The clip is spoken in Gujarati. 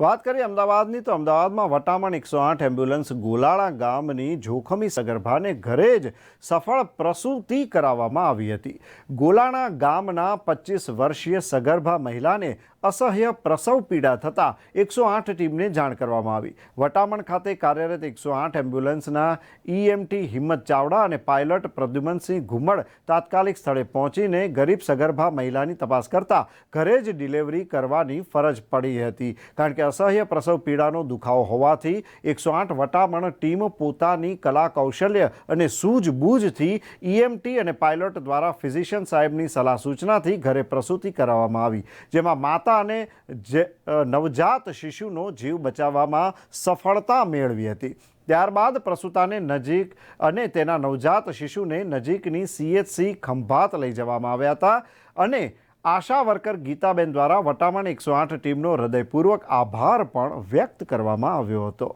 વાત કરીએ અમદાવાદની, તો અમદાવાદમાં વટામણ એકસો આઠ એમ્બ્યુલન્સ ગોલાળા ગામની જોખમી સગર્ભાને ઘરે જ સફળ પ્રસૂતિ કરાવવામાં આવી હતી. ગોલાણા ગામના પચીસ વર્ષીય સગર્ભા મહિલાને અસહ્ય પ્રસવ પીડા થતાં એકસો આઠ ટીમને જાણ કરવામાં આવી. વટામણ ખાતે કાર્યરત એકસો આઠ એમ્બ્યુલન્સના ઈએમટી હિંમત ચાવડા અને પાયલટ પ્રદ્યુમનસિંહ ઘુમડ તાત્કાલિક સ્થળે પહોંચીને ગરીબ સગર્ભા મહિલાની તપાસ કરતા ઘરે જ ડિલિવરી કરવાની ફરજ પડી હતી. કારણ કે અસહ્ય પ્રસવ પીડાનો દુખાવો હોવાથી એકસો આઠ વટામણ ટીમ પોતાની કલા કૌશલ્ય અને સૂઝબૂઝથી ઈએમટી અને પાયલોટ દ્વારા ફિઝિશિયન સાહેબની સલાહ સૂચનાથી ઘરે પ્રસૂતિ કરાવવામાં આવી, જેમાં માતા અને નવજાત શિશુનો જીવ બચાવવામાં સફળતા મેળવી હતી. ત્યારબાદ પ્રસૂતાને નજીક અને તેના નવજાત શિશુને નજીકની સીએચસી ખંભાત લઈ જવામાં આવ્યા હતા અને આશા વર્કર ગીતાબેન દ્વારા વટામણ એકસો આઠ ટીમનો હૃદયપૂર્વક આભાર પણ વ્યક્ત કરવામાં આવ્યો હતો.